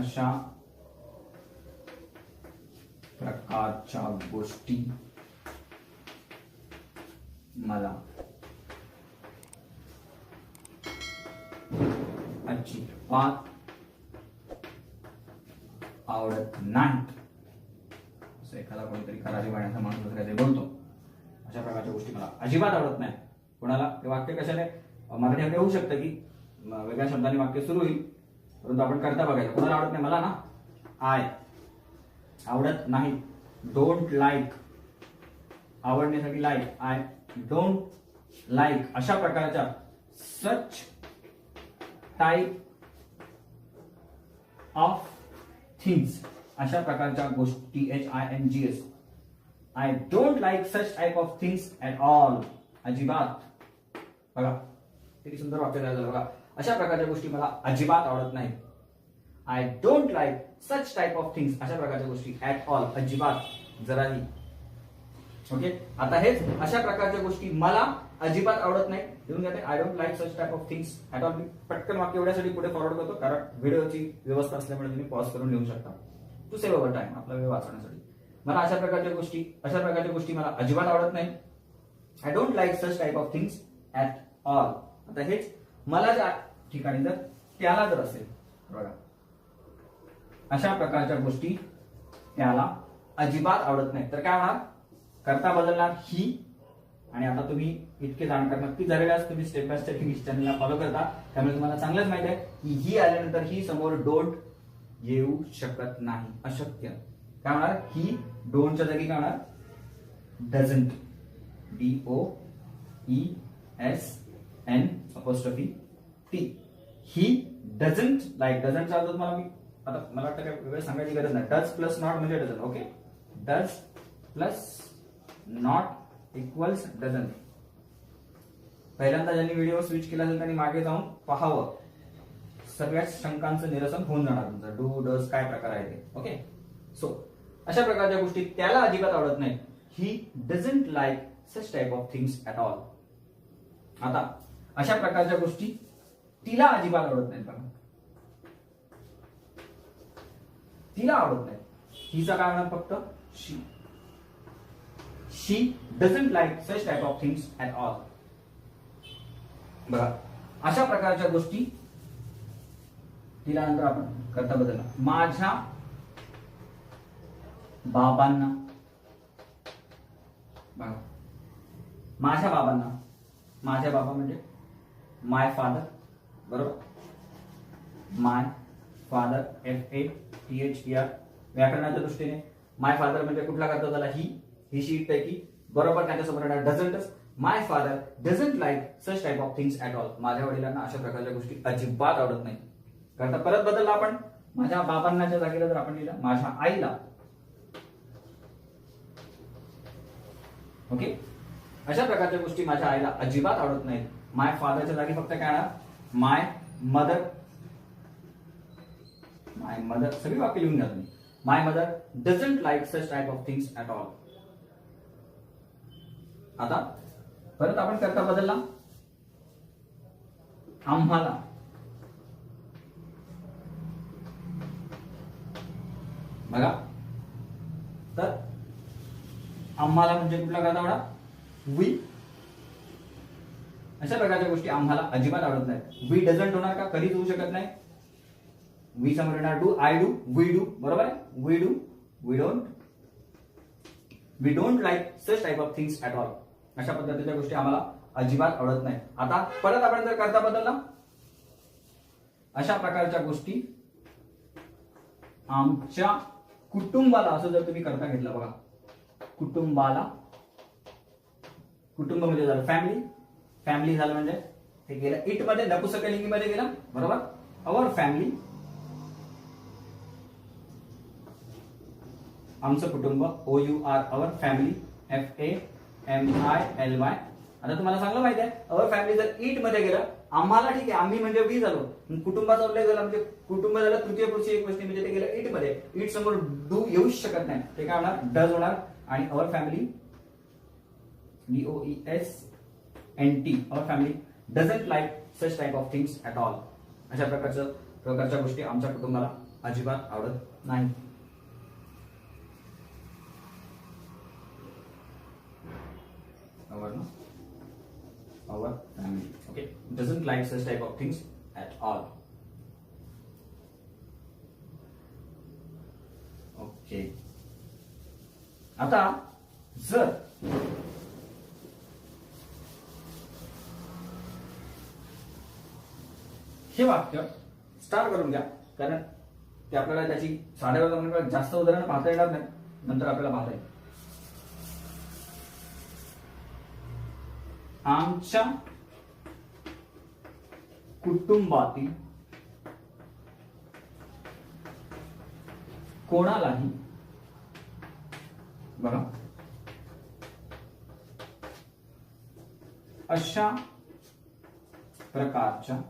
अशा प्रकारच्या गोष्टी मला अजिबात आवडत नाही असं एखादा कोणीतरी करारी वाण्याचा माणूस असं काहीतरी बोलतो. अशा प्रकारच्या गोष्टी मला अजिबात आवडत नाही कोणाला ते वाक्य कशाने मराठीमध्ये होऊ शकतं की वेगळ्या शब्दाने वाक्य सुरू होईल. परंतु आपण करता बघायचं. कोणाला आवडत नाही? मला ना? आय. आवडत नाही. डोंट लाईक आवडण्यासाठी लाईक आय. डोंट लाईक अशा प्रकारच्या सच टाईप ऑफ थिंग्स अशा प्रकारच्या गोष्टी H I N G S I don't like such type of things at all अजिबात. बघा. किती सुंदर वाक्य झालं. बघा. अशा प्रकारच्या गोष्टी मला अजिबात आवडत नाही I don't like such type of things अशा प्रकारच्या गोष्टी ऍट ऑल अजिबात जराही. ओके आता हेच अशा प्रकारच्या गोष्टी मला अजिबात आवडत नाही लिहून घेते I don't like such type of things at all मी पटकन वाक्य एवढ्यासाठी पुढे फॉरवर्ड करतो कारण व्हिडिओची व्यवस्था असल्यामुळे तुम्ही पॉज करून लिहू शकता. टू सेव्ह अवर टाइम आपला वेळ वाचवण्यासाठी. मला अशा प्रकारच्या गोष्टी अशा प्रकारच्या गोष्टी मला अजिबात आवडत नाही I don't like such type of things at all आता हेच मला ज्या ठिकाणी जर त्याला जर असेल बघा. अशा प्रकारच्या गोष्टी त्याला अजिबात आवडत नाही तर काय होणार? करता बदलणार ही. आणि आता तुम्ही इतके जाणकार नक्की झालेले तुम्ही स्टेप बाय स्टेप इंग्लिश चॅनलला फॉलो करता. त्यामुळे तुम्हाला चांगलंच माहिती आहे की ही आल्यानंतर ही समोर डोंट येऊ शकत नाही. अशक्य. काय होणार? ही डोंटच्या जागी काय होणार? Doesn't D O E S N apostrophe T he doesn't like डझंटचा अर्थ मला मी आता मला वाटतं काय वेगळं सांगायची गरज नाही. डज प्लस नॉट म्हणजे doesn't okay does plus not equals doesn't पहिल्यांदा ज्यांनी व्हिडिओ स्विच केला असेल त्यांनी मागे जाऊन पाहावं. सगळ्याच शंकांचं निरसन होऊन जाणार तुमचं. डू डज काय प्रकार आहे ते ओके सो अशा प्रकारच्या गोष्टी त्याला अजिबात आवडत नाही he doesn't like such type of things at all आता अशा प्रकारच्या गोष्टी तिला अजिबात आवडत नाहीत बघा तिला आवडत नाही. हिचा काय होणार फक्त? She she doesn't like such type of things at all बघा अशा प्रकारच्या गोष्टी तिला नंतर आपण करता बदलला माझ्या बाबांना बघा माझ्या बाबांना माझ्या बाबा म्हणजे माय फादर बरोबर? My father F A T H E R व्याकरणाच्या दृष्टीने माय फादर म्हणजे कुठला करता त्याला ही ही शीट पैकी बरोबर त्यांच्यासमोर येणार डझंटच my father doesn't like such type of things at all माझ्या वडिलांना अशा प्रकारच्या गोष्टी अजिबात आवडत नाही करता परत बदलला आपण? माझ्या बाबांनाच्या जागेला जर आपण लिहिलं माझ्या आईला. ओके अशा प्रकारच्या गोष्टी माझ्या आईला अजिबात आवडत नाहीत. माय फादरच्या जागी फक्त काय येणार? माय मदर माय मदर सगळी वाक्य लिहून घ्या तुम्ही. My mother doesn't like such type of things at all आता परत आपण करता बदलला. आम्हाला. बघा. तर आम्हाला म्हणजे कुठला करता म्हणा वी अशा प्रकारच्या गोष्टी आम्हाला अजिबात आवडत नाही वी डझंट होणार का कधीच होऊ शकत नाही. वी समोर येणार do I do we do बरोबर आहे? We do we don't we don't like such type of things at all अशा पद्धतीच्या गोष्टी आम्हाला अजिबात आवडत नाही आता परत आपण जर करता बदलला अशा प्रकारच्या गोष्टी आमच्या कुटुंबाला असं जर तुम्ही करता घेतलं बघा. कुटुंबाला कुटुंब म्हणजे झालं फॅमिली फॅमिली झालं म्हणजे हे गेलं. इटमध्ये नपुसकलिंगी मध्ये गेलं. बरोबर? अवर फॅमिली आमचं कुटुंब O U R our family F A M I L Y आता तुम्हाला चांगलं माहिती आहे. अवर फॅमिली जर इटमध्ये गेलं आम्हाला ठीक आहे. आम्ही म्हणजे वी झालो. कुटुंबाचा उल्लेख झाला म्हणजे कुटुंब झालं तृतीय पुरुषी एक गोष्टी म्हणजे ते गेलं इटमध्ये. इट समोर डू येऊच शकत नाही. ते काय होणार? डज होणार. आणि our family D O O S N T T our family doesn't like such type of things at all अशा प्रकारचं प्रकारच्या गोष्टी आमच्या कुटुंबाला अजिबात आवडत नाही. Our no? Our family okay? Doesn't like such type of things at all. Okay आता जर हे वाक्य स्टार करून घ्या कारण ते आपल्याला त्याची साध्या जास्त उदाहरण पाहता येणार नाही. नंतर आपल्याला पाहता येईल. आमच्या कुटुंबातील कोणालाही बघा. अशा प्रकारच्या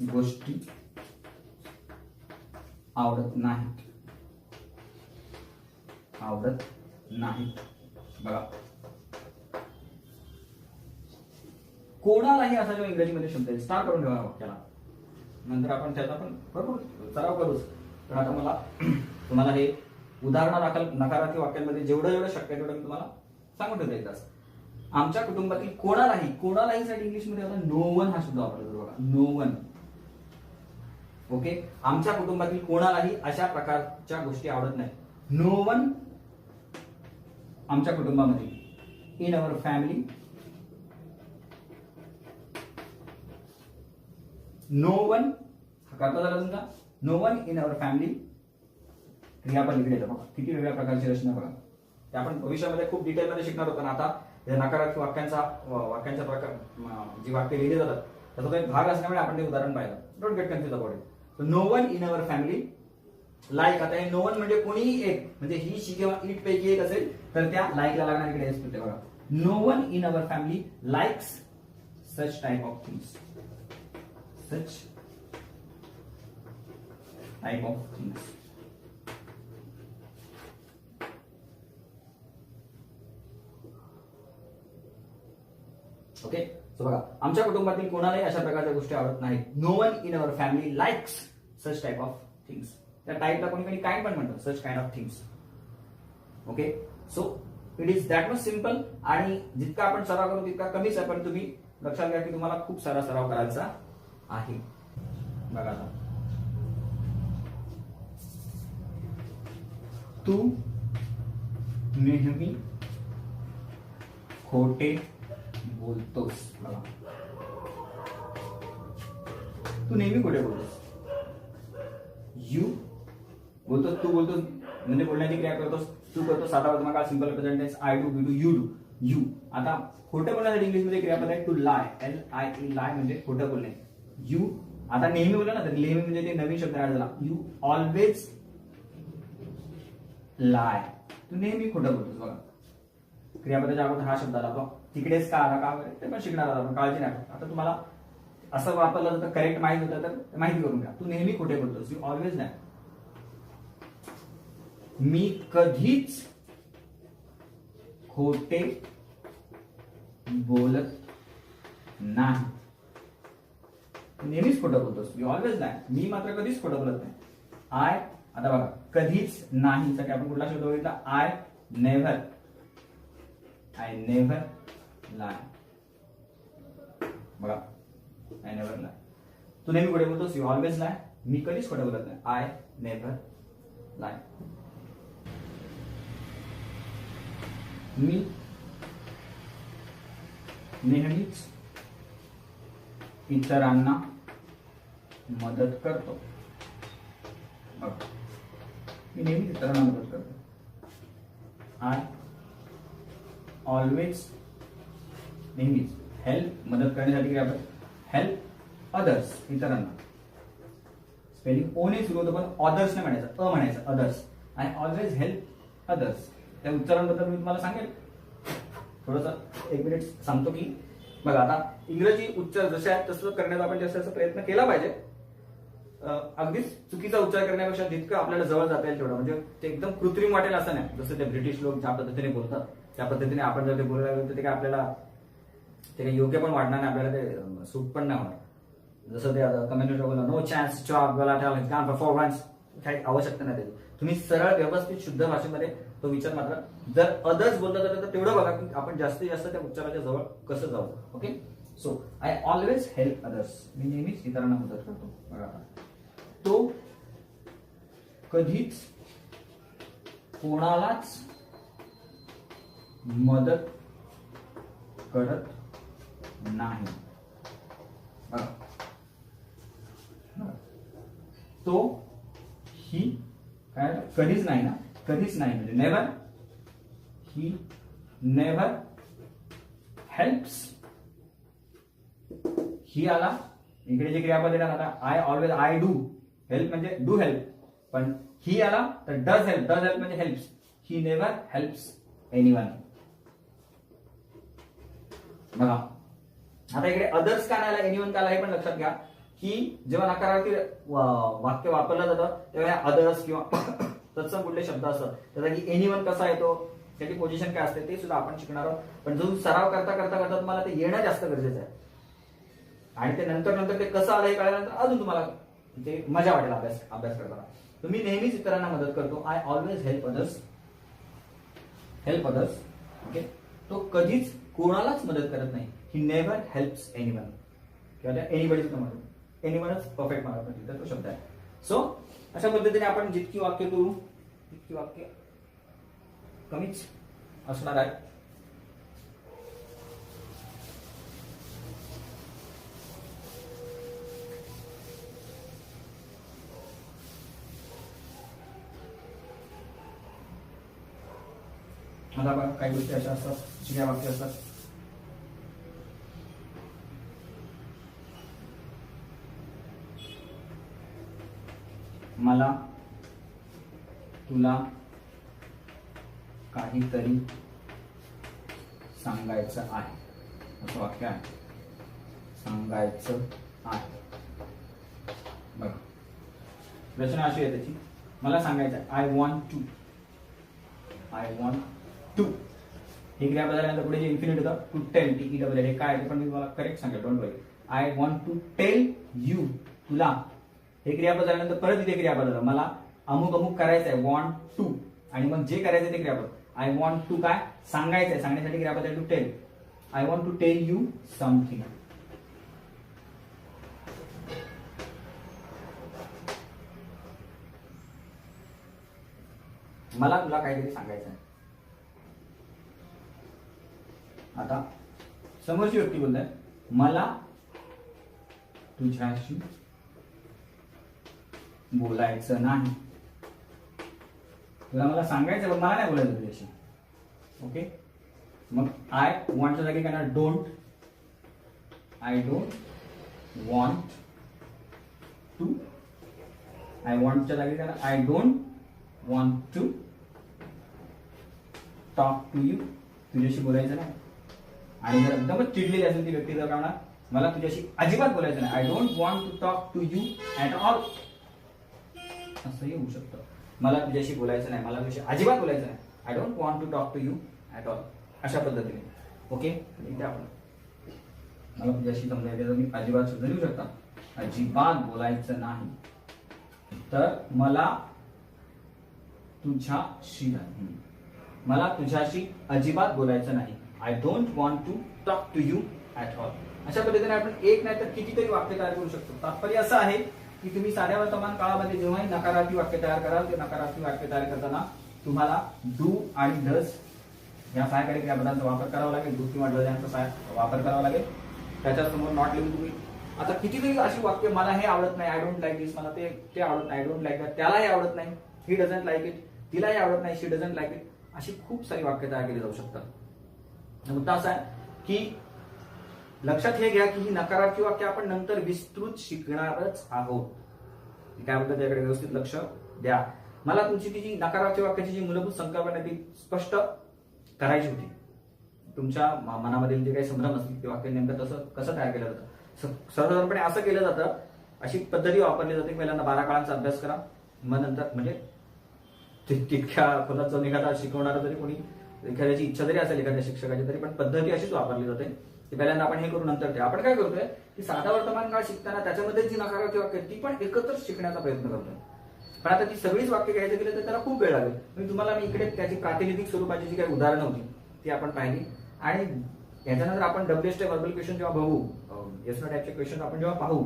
गोष्टी आवडत नाहीत. आवडत नाहीत. बघा. कोणालाही असा जो इंग्रजीमध्ये शब्द आहे स्टार करून ठेवा वाक्याला. नंतर आपण त्याचा पण भरपूर सराव करूच. पण आता मला तुम्हाला हे उदाहरणादाखल नकारात्मक वाक्यांमध्ये जेवढं जेवढं शक्य आहे तेवढं मी तुम्हाला सांगून ठेवता एकदाच. आमच्या कुटुंबातील कोणालाही कोणालाही साठी इंग्लिशमध्ये आता नो वन हा शब्द वापरला जातो बघा नो वन ओके? आमच्या कुटुंबातील कोणालाही अशा प्रकारच्या गोष्टी आवडत नाही. नो वन आमच्या कुटुंबामध्ये. In our family no one करता झाला समजा no one in our family क्रियापद लिहिले येतं बघा. किती वेगळ्या प्रकारची रचना बघा. ते आपण भविष्यामध्ये खूप डिटेलमध्ये शिकणार होतो आता या नकारात्मक वाक्यांचा वाक्यांचा प्रकार जी वाक्य लिहिली जातात त्याचा तो एक भाग असल्यामुळे आपण ते उदाहरण पाहिलं. Don't get confuse about it no one in our family like आता हे नो वन म्हणजे कोणीही एक म्हणजे ही शी किंवा इट पैकी एक असेल तर त्या लाईकला लागणार इकडे असते बघा. No one in our family likes such type of things such type of things okay so बघा आमच्या कुटुंबातील कोणालाही अशा प्रकारच्या गोष्टी आवडत नाहीत. No one in our family likes such type of things त्या टाईपला कोणी कोणी काइंड पण म्हणतो such kind of things okay so it is that much simple आणि जितका आपण सराव करू तितका कमीच आहे पण तुम्ही लक्षात घ्या की तुम्हाला खूप सारा सराव करायचा आहे. बघा तू नेहमी खोटे बोलतोस मला. तू नेहमी कुठे बोलतोस? यू बोलतोस तू बोलतोस म्हणजे बोलण्याची क्रिया करतोस तू करतो साधा वर्तमान simple present tense I do B do you do you आता खोटं बोलण्यासाठी इंग्लिशमध्ये क्रियापद आहे to lie L I E lie म्हणजे खोटं बोलणे. यू आता नेहमी बोलला ना तर नेहमी म्हणजे ते नवीन शब्द ऍड झाला. यू ऑलवेज लाय तू नेहमी खोटं बोलतोस बघा. क्रियापदाच्या अगोदर हा शब्द आला तो तिकडेच का आला का ते पण शिकणार आहोत आपण काळजी नाही. आता तुम्हाला असं वापरलं तर करेक्ट माहीत होतं तर माहिती करून घ्या. तू नेहमी खोटे बोलतोस यू ऑलवेज नाही मी कधीच खोटे बोलत नाही. नेहमीच खोटं बोलतोस यू ऑलवेज नाही मी मात्र कधीच खोटं बोलत नाही. आय आता बघा कधीच नाही. साठी आपण कुठला शब्द बघितला I never I never lie बघा. आय नेव्हर लाय तू नेहमी कुठे बोलतोस यू ऑलवेज लाय मी कधीच खोटं बोलत नाही. आय नेव्हर लाय मी नेहमीच इतरांना मदत करतो. बघ. मी नेहमीच इतरांना मदत करतो. आय ऑलवेज नेहमीच. हेल्प मदत करण्यासाठी काय आपण हेल्प अदर्स इतरांना. स्पेलिंग ओने सुरू होतं पण अदर्स नाही म्हणायचं. अ म्हणायचं others I always help others त्या उच्चारांबद्दल मी तुम्हाला सांगेल. थोडस एक मिनिट सांगतो की बघा आता इंग्रजी उच्चार जसे आहेत तसं करण्याचा आपण जास्त प्रयत्न केला पाहिजे. अगदीच चुकीचा उच्चार करण्यापेक्षा जितकं आपल्याला जवळ जाता येईल तेवढं. म्हणजे ते एकदम कृत्रिम वाटेल असं नाही. जसं ते ब्रिटिश लोक ज्या पद्धतीने बोलतात त्या पद्धतीने आपण जर ते बोलायला गेलो तर ते काय आपल्याला ते योग्य पण वाटणार नाही आपल्याला ते सूट पण नाही होणार. जसं ते कम्युनिटी बोललं नो चान्स जॉब गलाटा काम परफॉर्मन्स काही आवश्यकता नाही त्याची. तुम्ही सरळ व्यवस्थित शुद्ध भाषेमध्ये तो विचार मात्र जर अदर्स बोललं तर तर तेवढं बघा की आपण जास्तीत जास्त त्या उच्चाराच्या जवळ कसं जाऊ. Okay so I always help others मी नेहमीच इतरांना मदत करतो. बघा तो कधीच कोणालाच मदत करत नाही. बघा. तो ही काय? कधीच नाही ना? कधीच नाही म्हणजे never he never helps he आला इकडे जे क्रियापद येणार आता I always I do help म्हणजे डू हेल्प पण ही आला तर डज हेल्प डज हेल्प म्हणजे helps he never helps anyone बघा. आता इकडे अदर्स का नाही आला एनी का आला हे पण लक्षात घ्या. की जेव्हा नकारार्थी वाक्य वापरलं जातं तेव्हा अदर्स किंवा तत्सम कुठले शब्द असतात. त्याचा की एनिवन कसा येतो? त्याची पोझिशन काय असते? ते सुद्धा आपण शिकणार आहोत. पण जो सराव करता करता करता तुम्हाला ते येणं जास्त गरजेचं आहे. आणि ते नंतर नंतर ते कसं आलं हे कळल्यानंतर अजून तुम्हाला ते मजा वाटेल अभ्यास अभ्यास करताना. तुम्ही नेहमीच इतरांना मदत करतो. I always help others help others okay तो कधीच कोणालाच मदत करत नाही. ही नेव्हर हेल्प्स एनीवन किंवा एनिबडीच न म्हणतो एनीवनच परफेक्ट मला तर तो शब्द आहे सो अशा पद्धतीने आपण जितकी वाक्य करू तितकी वाक्य कमीच असणार आहे. आता काही गोष्टी अशा असतात जुन्या वाक्य असतात. मला तुला काहीतरी सांगायचं आहे. असं वाक्य आहे. सांगायचं आहे. बघा. रचना अशी आहे त्याची. मला सांगायचं I want to I want to हे क्रिया बदलल्यानंतर पुढे जे इन्फिनिट होतं to tell T E double हे काय आहे पण मी तुम्हाला करेक्ट सांगेल. Don't worry I want to tell you तुला हे क्रियापद झाल्यानंतर परत इथे क्रियापद बदल मला अमुक अमुक करायचं आहे वॉन्ट टू आणि मग जे करायचं ते क्रियापद. आय वॉन्ट टू काय? सांगायचं आहे सांगण्यासाठी क्रियापद आहे to tell I want to tell you something मला तुला काहीतरी सांगायचं आहे आता समोरची व्यक्ती बोलताय. मला तुझ्याशी बोलायचं नाही. तुला मला सांगायचं पण मला नाही बोलायचं तुझ्याशी. ओके मग आय वॉन्टच्या जागी काय don't I don't want to I वॉन्टच्या जागी काय I don't want to talk to you तुझ्याशी बोलायचं नाही. आणि जर एकदमच चिडलेली असेल ती व्यक्ती जर काय मला तुझ्याशी अजिबात बोलायचं नाही. I don't want to talk to you at all असंही होऊ शकतं. मला तुझ्याशी बोलायचं नाही मला तुझ्याशी अजिबात बोलायचं नाही. I don't want to talk to you at all अशा पद्धतीने. ओके इथे आपण मला तुझ्याशी समजायचं तर मी अजिबात सुद्धा लिहू शकता. अजिबात बोलायचं नाही. तर मला तुझ्याशी नाही. मला तुझ्याशी अजिबात बोलायचं नाही. I don't want to talk to you at all अशा पद्धतीने आपण एक नाही तर कितीतरी वाक्य तयार करू शकतो. तात्पर्य असं आहे की तुम्ही साध्या वर्तमान काळामध्ये जेव्हाही नकारात्मक वाक्य तयार कराल ते नकारात्मक वाक्य तयार करताना तुम्हाला डू आणि डस या सहाय्यकारी क्रियापदांचा वापर करावा लागेल. डू किंवा डस यांचा वापर करावा लागेल. त्याच्यासमोर नॉट लिहून तुम्ही आता कितीतरी अशी वाक्य मला हे आवडत नाही आय डोंट लाईक दिस मला ते ते आवडत नाही आय डोंट लाईक दॅट त्यालाही आवडत नाही. ही डझंट लाईक इट तिलाही आवडत नाही शी डझंट लाईक इट अशी खूप सारी वाक्य तयार केली जाऊ शकतात. मुद्दा असा आहे की लक्षात हे घ्या की ही नकारार्थी वाक्य आपण नंतर विस्तृत शिकणारच आहोत. काय म्हणतात त्याकडे व्यवस्थित लक्ष द्या. मला तुमची ती जी नकारार्थी वाक्याची जी मूलभूत संकल्पना ती स्पष्ट करायची होती. तुमच्या मनामधील जे काही संभ्रम असतील ते वाक्य नेमकं तसं कसं तयार केलं जातं? स- सर्वसाधारणपणे असं केलं जातं अशी पद्धती वापरली जाते की पहिल्यांदा बारा काळांचा अभ्यास करा मग नंतर म्हणजे तितक्या खोलात जाऊन एखादा शिकवणारा जरी कोणी एखाद्याची इच्छा जरी असेल एखाद्या शिक्षकाची तरी पण पद्धती अशीच वापरली जाते. ते पहिल्यांदा आपण हे करू नंतर ते आपण काय करतोय की साधा वर्तमान काळ शिकताना त्याच्यामध्ये जी नकारार्थी वाक्य ती पण एकत्र शिकण्याचा प्रयत्न करतोय. पण आता ती सगळीच वाक्य घ्यायचं गेलं तर त्याला खूप वेळ लागेल. म्हणजे तुम्हाला मी इकडे त्याची प्रातिनिधिक स्वरूपाची जी काही उदाहरणं होती ती आपण पाहिली. आणि याच्यानंतर आपण डब्ल्यू वर्बल क्वेश्चन जेव्हा बघू एस टाईपचे क्वेश्चन आपण जेव्हा पाहू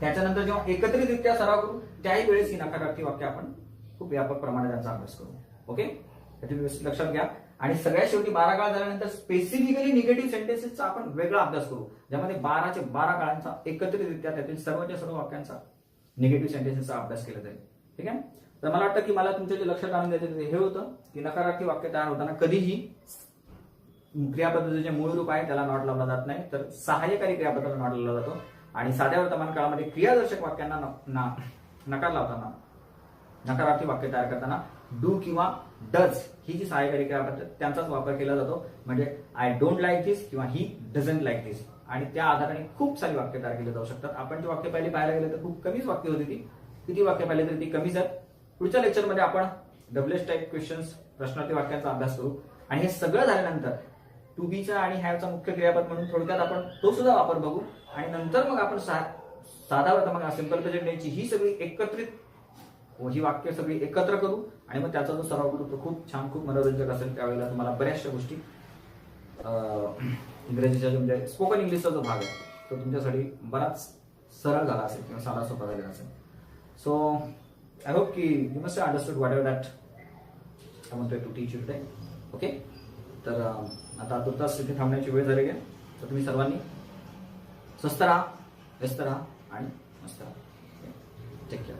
त्याच्यानंतर जेव्हा एकत्रितरित्या सराव करू त्याही वेळेस ही नकारार्थी वाक्य आपण खूप व्यापक प्रमाणात त्यांचा अभ्यास करू. ओके? हे तुम्ही व्यवस्थित लक्षात घ्या. आणि सगळ्यात शेवटी बारा काळ झाल्यानंतर स्पेसिफिकली निगेटिव्ह सेंटेन्सेसचा आपण वेगळा अभ्यास करू. ज्यामध्ये बाराचे बारा काळांचा एकत्रितरित्या त्यातील सर्वच्या सर्व वाक्यांचा निगेटिव्ह सेंटेन्सेसचा अभ्यास केला जाईल. ठीक आहे? तर मला वाटतं की मला तुमच्या जे लक्षात आणून द्यायचं हे होतं की नकारार्थी वाक्य तयार होताना कधीही क्रियापद्धतीचे जे मूळ रूप आहे त्याला नॉट लावला जात नाही. तर सहाय्यकारी क्रियापदाला नॉट लावला जातो. आणि साध्या वर्तमान काळामध्ये क्रियादर्शक वाक्यांना ना- नकार लावताना नकारार्थी वाक्य तयार करताना डू किंवा डज ही जी सहाय्यकारी क्रियापद्धत त्यांचाच वापर केला जातो. म्हणजे आय डोंट लाईक दिस किंवा ही डझंट लाईक दिस आणि त्या आधाराने खूप सारी वाक्य तयार केली जाऊ शकतात. आपण जे वाक्य पहिले पाहायला गेलं तर खूप कमीच वाक्य होती ती. किती वाक्य पाहिले तरी ती कमीच आहेत पुढच्या लेक्चरमध्ये आपण डब्ल्यूएस टाईप क्वेश्चन्स प्रश्नार्थी वाक्यांचा अभ्यास करू. आणि हे सगळं झाल्यानंतर टू बीचा आणि हॅवचा मुख्य क्रियापद म्हणून थोडक्यात आपण तो सुद्धा वापर बघू. आणि नंतर मग आपण सा- साधा वर्तमान सिंपल प्रेझेंट ही सगळी एकत्रित हो, ही वाक्य सगळी एकत्र करू आणि मग त्याचा जो सराव करू तो खूप छान खूप मनोरंजक असेल त्यावेळेला तुम्हाला बऱ्याचशा गोष्टी इंग्रजीच्या म्हणजे स्पोकन इंग्लिशचा जो भाग आहे तो तुमच्यासाठी बराच सरळ झाला असेल किंवा साधा सोपा झालेला असेल. सो आय होप की you must understood whatever that I म्हणतोय to teach you today okay तर आता तुर्तास तिथे थांबण्याची वेळ झाली आहे. तर तुम्ही सर्वांनी स्वस्त राहा व्यस्त राहा आणि मस्त राहा. Take care